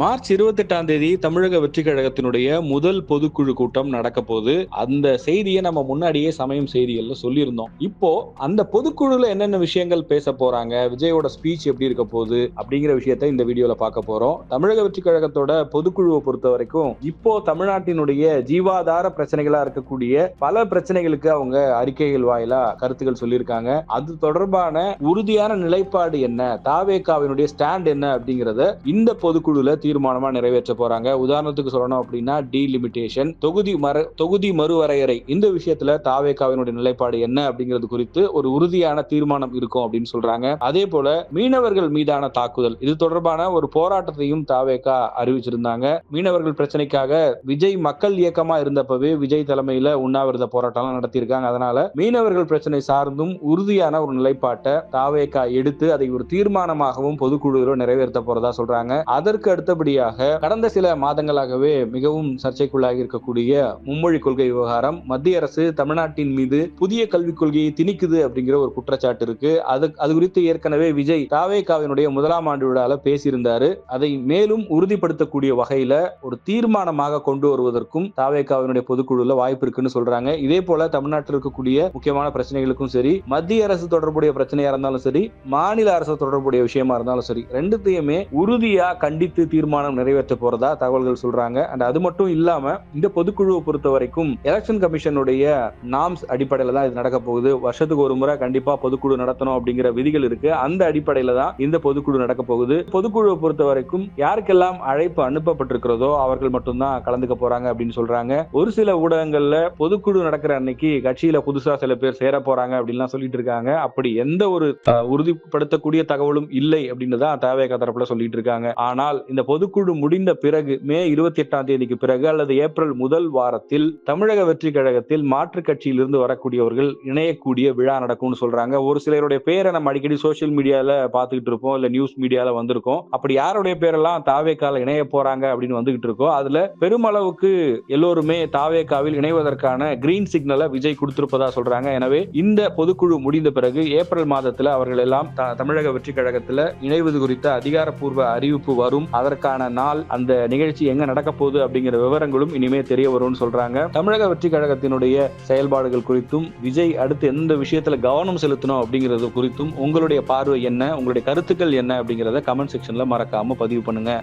March இருபத்தி எட்டாம் தேதி தமிழக வெற்றி கழகத்தினுடைய முதல் பொதுக்குழு கூட்டம் நடக்க போது அந்த செய்தியை நம்ம முன்னாடியே சமயம் செய்திகள்ல சொல்லியிருந்தோம். இப்போ அந்த பொதுக்குழுல என்னென்ன விஷயங்கள் பேச போறாங்க விஜயோட ஸ்பீச் எப்படி இருக்க போகுது அப்படிங்கிற விஷயத்த இந்த வீடியோல பார்க்க போறோம். தமிழக வெற்றி கழகத்தோட பொதுக்குழுவை பொறுத்த வரைக்கும் இப்போ தமிழ்நாட்டினுடைய ஜீவாதார பிரச்சனைகளா இருக்கக்கூடிய பல பிரச்சனைகளுக்கு அவங்க அறிக்கைகள் வாயிலா கருத்துக்கள் சொல்லியிருக்காங்க. அது தொடர்பான உறுதியான நிலைப்பாடு என்ன தாவேகாவினுடைய ஸ்டாண்ட் என்ன அப்படிங்கறத இந்த பொதுக்குழுல தீர்மானமா நிறைவேற்ற போறாங்க. உதாரணத்துக்கு சொல்லணும் அப்படின்னா டீலிமிட்டேஷன் தொகுதி மர தொகுதி மறுவரையறை. இந்த விஷயத்துல தாவேகாவினுடைய நிலைப்பாடு என்ன அப்படிங்கிறது குறித்து ஒரு உறுதியான தீர்மானம் இருக்கும் அப்படின்னு சொல்றாங்க. அதே போல மீனவர்கள் மீதான தாக்குதல். இது தொடர்பான ஒரு போராட்டத்தையும் தாவேகா அறிவிச்சிருந்தாங்க. மீனவர்கள் பிரச்சனைக்காக விஜய் மக்கள் இயக்கமா இருந்தப்பவே விஜய் தலைமையில உண்ணாவிரத போராட்டம் நடத்தியிருக்காங்க. அதனால மீனவர்கள் பிரச்சனை சார்ந்தும் உறுதியான ஒரு நிலைப்பாட்டை தாவேகா எடுத்து அதை ஒரு தீர்மானமாகவும் பொதுக்குழுவில் நிறைவேற்ற போறதா சொல்றாங்க. அதற்கு அடுத்த அடுத்தபடியாக கடந்த சில மாதங்களாகவே மிகவும் சர்ச்சைக்குள்ளாகி இருக்கக்கூடிய மும்மொழி கொள்கை விவகாரம் மத்திய அரசு தமிழ்நாட்டின் மீது புதிய கல்விக் கொள்கையை திணிக்குது அப்படிங்கிற ஒரு குற்றச்சாட்டு இருக்கு. அது அது குறித்து ஏற்கனவே விஜய் தாவேகாவினுடைய முதலாம் ஆண்டு விழால பேசியிருந்தாரு. அதை மேலும் உறுதிப்படுத்தக்கூடிய வகையில ஒரு தீர்மானமாக கொண்டு வருவதற்கும் தாவேகாவினுடைய பொதுக்குழுல வாய்ப்பு இருக்குன்னு சொல்றாங்க. இதே போல தமிழ்நாட்டில் இருக்கக்கூடிய முக்கியமான பிரச்சனைகளுக்கும் சரி மத்திய அரசு தொடர்புடைய பிரச்சனையா இருந்தாலும் சரி மாநில அரசு தொடர்புடைய விஷயமா இருந்தாலும் சரி ரெண்டுத்தையுமே உறுதியா கண்டித்து தீர்மானம் நிறைவேற்ற போறதா தகவல்கள் சொல்றாங்க. அண்ட் அது மட்டும் இல்லாம இந்த பொதுக்குழுவை பொறுத்த வரைக்கும் எலெக்ஷன் கமிஷனுடைய நாம்ஸ் அடிப்படையில தான் இது நடக்க போகுது. வருஷத்துக்கு ஒரு முறை கண்டிப்பா பொதுக்குழு நடத்தணும் அப்படிங்கிற விதிகள் இருக்கு. அந்த அடிப்படையில தான் இந்த பொதுக்குழு நடக்க போகுது. பொதுக்குழுவை பொறுத்த வரைக்கும் யாருக்கெல்லாம் அழைப்பு அனுப்பப்பட்டிருக்கிறதோ அவர்கள் மட்டும்தான் கலந்துக்க போறாங்க அப்படின்னு சொல்றாங்க. ஒரு சில ஊடகங்கள்ல பொதுக்குழு நடக்கிற அன்னைக்கு கட்சியில புதுசா சில பேர் சேர போறாங்க அப்படின்லாம் சொல்லிட்டு இருக்காங்க. அப்படி எந்த ஒரு உறுதிப்படுத்தக்கூடிய தகவலும் இல்லை அப்படின்னு தான் தேவைய தரப்புல சொல்லிட்டு இருக்காங்க. ஆனால் இந்த பொதுக்குழு முடிந்த பிறகு மே இருபத்தி எட்டாம் தேதிக்கு பிறகு அல்லது ஏப்ரல் முதல் வாரத்தில் தமிழக வெற்றி கழகத்தில் மாற்றுக் கட்சியிலிருந்து வரக்கூடியவர்கள் இணையக்கூடிய விழா நடக்கும்னு சொல்றாங்க. ஒரு சிலருடைய பேரை நம்ம அடிக்கடி சோசியல் மீடியால பாத்துக்கிட்டு இருப்போம். இல்ல நியூஸ் மீடியால வந்திருக்கோம். அப்படி யாருடைய பேரெல்லாம் தாவேக்கால இணைய போறாங்க அப்படின்னு வந்துகிட்டு இருக்கோ அதுல பெருமளவுக்கு எல்லோருமே தாவேக்காவில் இணைவதற்கான கிரீன் சிக்னலை விஜய் கொடுத்திருப்பதா சொல்றாங்க. எனவே இந்த பொதுக்குழு முடிந்த பிறகு ஏப்ரல் மாதத்துல அவர்கள் எல்லாம் த- தமிழக வெற்றி கழகத்துல இணைவது குறித்த அதிகாரப்பூர்வ அறிவிப்பு வரும். அதற்கு அதற்கான நாள் அந்த நிகழ்ச்சி எங்க நடக்க போகுது அப்படிங்கிற விவரங்களும் இனிமே தெரிய வரும்னு சொல்றாங்க. தமிழக வெற்றி கழகத்தினுடைய செயல்பாடுகள் குறித்தும் விஜய் அடுத்து எந்த விஷயத்துல கவனம் செலுத்தணும் அப்படிங்கிறது குறித்தும் உங்களுடைய பார்வை என்ன உங்களுடைய கருத்துக்கள் என்ன அப்படிங்கறத கமெண்ட் செக்ஷன்ல மறக்காம பதிவு பண்ணுங்க.